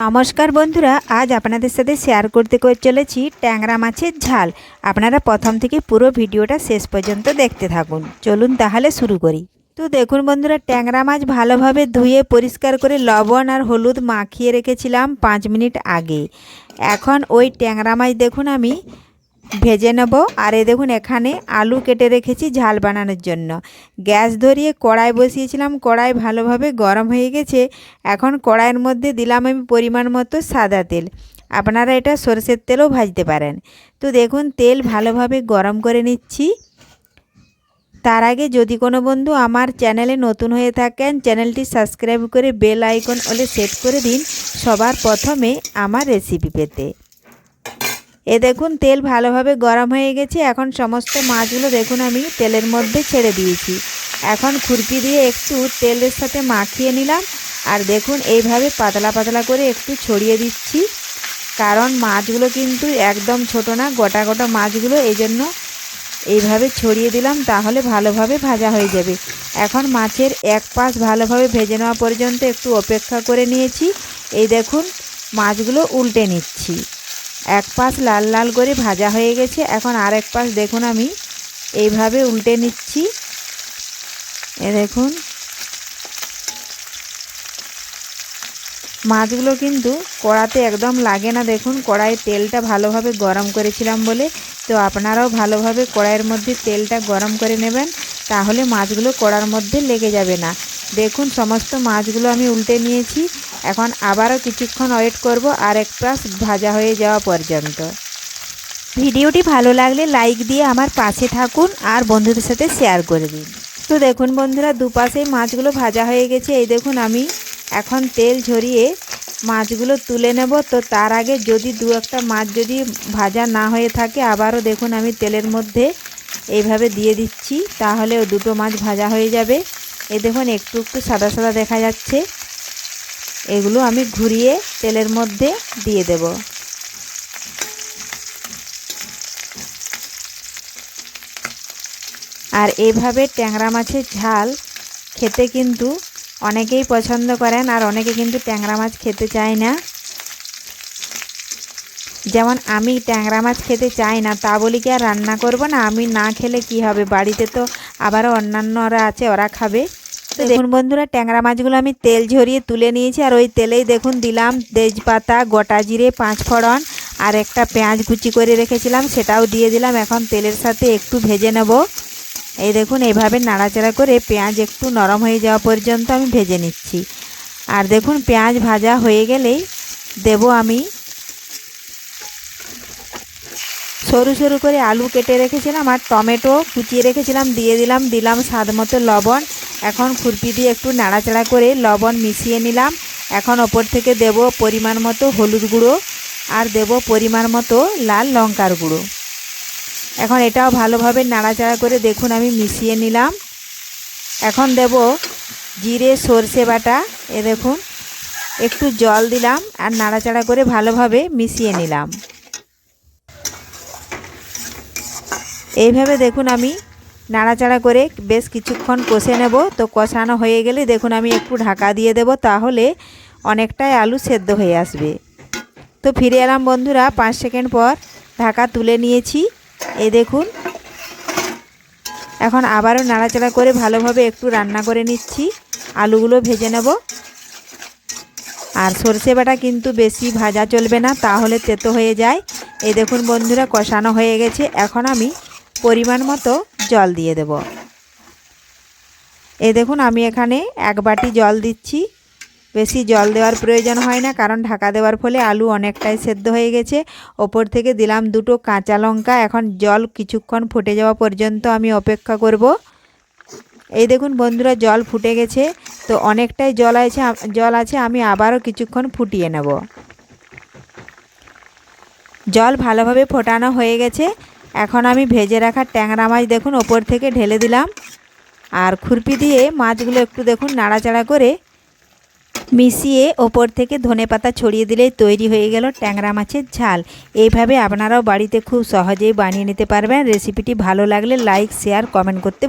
নমস্কার বন্ধুরা, আজ আপনাদের সাথে শেয়ার করতে করে চলেছি ট্যাংরা মাছের ঝাল। আপনারা প্রথম থেকে পুরো ভিডিওটা শেষ পর্যন্ত দেখতে থাকুন। চলুন তাহলে শুরু করি। তো দেখুন বন্ধুরা, ট্যাংরা মাছ ভালোভাবে ধুয়ে, পরিষ্কার করে লবণ আর হলুদ মাখিয়ে রেখেছিলাম পাঁচ মিনিট আগে। এখন ওই ট্যাংরা মাছ দেখুন আমি ভেজে নেব। আর এ দেখুন, এখানে আলু কেটে রেখেছি ঝাল বানানোর জন্য। গ্যাস ধরিয়ে কড়াই বসিয়েছিলাম। কড়াই ভালোভাবে গরম হয়ে গেছে। এখন কড়াইয়ের মধ্যে দিলাম আমি পরিমাণ মতো সাদা তেল। আপনারা এটা সরষের তেলও ভাজতে পারেন। তো দেখুন, তেল ভালোভাবে গরম করে নিচ্ছি। তার আগে যদি কোনো বন্ধু আমার চ্যানেলে নতুন হয়ে থাকেন, চ্যানেলটি সাবস্ক্রাইব করে বেল আইকন ওলে সেট করে দিন সবার প্রথমে আমার রেসিপি পেতে। এ দেখুন, তেল ভালোভাবে গরম হয়ে গেছে। এখন সমস্ত মাছগুলো দেখুন, আমি তেলের মধ্যে ছেড়ে দিয়েছি। এখন খুরপি দিয়ে একটু তেলের সাথে মাখিয়ে নিলাম। আর দেখুন, এইভাবে পাতলা পাতলা করে একটু ছড়িয়ে দিচ্ছি। কারণ মাছগুলো কিন্তু একদম ছোট না, গোটা গোটা মাছগুলো এই জন্য এইভাবে ছড়িয়ে দিলাম, তাহলে ভালোভাবে ভাজা হয়ে যাবে। এখন মাছের এক পাশ ভালোভাবে ভেজে নেওয়া পর্যন্ত একটু অপেক্ষা করে নিয়েছি। এই দেখুন, মাছগুলো উল্টে নিচ্ছি। এক পাশ লাল লাল করে ভাজা হয়ে গেছে। এখন আর এক পাশ দেখুন আমি এইভাবে উল্টে নিচ্ছি। এ দেখুন। মাছগুলো কিন্তু কড়াতে একদম লাগে না। দেখুন কড়াইয়ের তেলটা ভালোভাবে গরম করেছিলাম বলে। তো আপনারাও ভালোভাবে কড়াইয়ের মধ্যে তেলটা গরম করে নেবেন, তাহলে মাছগুলো কড়ার মধ্যে লেগে যাবে না। দেখুন, সমস্ত মাছগুলো আমি উল্টে নিয়েছি। এখন আবারও কিছুক্ষণ ওয়েট করব আর এক প্লাস ভাজা হয়ে যাওয়া পর্যন্ত। ভিডিওটি ভালো লাগলে লাইক দিয়ে আমার পাশে থাকুন আর বন্ধুদের সাথে শেয়ার করে দিন। তো দেখুন বন্ধুরা দুপাশেই মাছগুলো ভাজা হয়ে গেছে। এই দেখুন আমি এখন তেল ঝরিয়ে মাছগুলো তুলে নেব। তো তার আগে যদি দু একটা মাছ যদি ভাজা না হয়ে থাকে, আবারও দেখুন আমি তেলের মধ্যে এইভাবে দিয়ে দিচ্ছি তাহলে দুটো মাছ ভাজা হয়ে যাবে। এ দেখুন, একটু একটু সাদা সাদা দেখা যাচ্ছে। এগুলো আমি ঘুরিয়ে তেলের মধ্যে দিয়ে দেব। আর এইভাবে ট্যাংরা মাছের ঝাল খেতে কিন্তু অনেকেই পছন্দ করেন আর অনেকে কিন্তু ট্যাংরা মাছ খেতে চায় না। যেমন আমি ট্যাংরা মাছ খেতে চাই না, তা বলি কি আর রান্না করব না? আমি না খেলে কি হবে? বাড়িতে তো আবারও অন্যান্যরা আছে, ওরা খাবে। তো দেখুন বন্ধুরা, ট্যাংরা মাছগুলো আমি তেল ঝরিয়ে তুলে নিয়েছি, আর ওই তেলেই দেখুন দিলাম তেজপাতা, গোটা জিরে, পাঁচ ফোড়ন, আর একটা পেঁয়াজ কুচি করে রেখেছিলাম, সেটাও দিয়ে দিলাম। এখন তেলের সাথে একটু ভেজে নেব। এই দেখুন এইভাবে নাড়াচাড়া করে পেঁয়াজ একটু নরম হয়ে যাওয়া পর্যন্ত আমি ভেজে নিচ্ছি। আর দেখুন, পেঁয়াজ ভাজা হয়ে গেলেই দেব আমি সরু সরু করে আলু কেটে রেখেছিলাম, আর টমেটো কুচিয়ে রেখেছিলাম, দিয়ে দিলাম দিলাম স্বাদ মতো লবণ এখন খুরপি দিয়ে একটু নাড়াচাড়া করে লবণ মিশিয়ে নিলাম। এখন ওপর থেকে দেব পরিমাণ মতো হলুদ গুঁড়ো আর দেব পরিমাণ মতো লাল লঙ্কার গুঁড়ো। এখন এটাও ভালোভাবে নাড়াচাড়া করে দেখুন আমি মিশিয়ে নিলাম। এখন দেব জিরে সর্ষে বাটা, এ দেখুন। একটু জল দিলাম আর নাড়াচাড়া করে ভালোভাবে মিশিয়ে নিলাম। এইভাবে দেখুন আমি নাড়াচাড়া করে বেশ কিছুক্ষণ কষে নেব। তো কষানো হয়ে গেলে দেখুন আমি একটু ঢাকা দিয়ে দেব, তাহলে অনেকটাই আলু সেদ্ধ হয়ে আসবে। তো ফিরে এলাম বন্ধুরা, পাঁচ সেকেন্ড পর ঢাকা তুলে নিয়েছি। এই দেখুন, এখন আবারও নাড়াচাড়া করে ভালোভাবে একটু রান্না করে নিচ্ছি। আলুগুলো ভেজে নেব। আর সর্ষে বাটা কিন্তু বেশি ভাজা চলবে না, তাহলে তেতো হয়ে যায়। এই দেখুন বন্ধুরা, কষানো হয়ে গেছে। এখন আমি পরিমাণ মতো জল দিয়ে দেব। এই দেখুন, আমি এখানে এক বাটি জল দিচ্ছি। বেশি জল দেওয়ার প্রয়োজন হয় না, কারণ ঢাকা দেওয়ার ফলে আলু অনেকটাই সেদ্ধ হয়ে গেছে। ওপর থেকে দিলাম দুটো কাঁচা লঙ্কা। এখন জল কিছুক্ষণ ফুটে যাওয়া পর্যন্ত আমি অপেক্ষা করব। এই দেখুন বন্ধুরা, জল ফুটে গেছে। তো অনেকটাই জল আছে জল আছে, আমি আবারও কিছুক্ষণ ফুটিয়ে নেব। জল ভালোভাবে ফোটানো হয়ে গেছে। এখন আমি ভেজে রাখা ট্যাংরা মাছ দেখুন, ওপর থেকে ঢেলে দিলাম। আর খুরপি দিয়ে মাছগুলো একটু দেখুন নাড়াচাড়া করে মিশিয়ে ওপর থেকে ধনে পাতা ছড়িয়ে দিলেই তৈরি হয়ে গেল ট্যাংরা মাছের ঝাল। এইভাবে আপনারাও বাড়িতে খুব সহজেই বানিয়ে নিতে পারবেন। রেসিপিটি ভালো লাগলে লাইক, শেয়ার, কমেন্ট করতে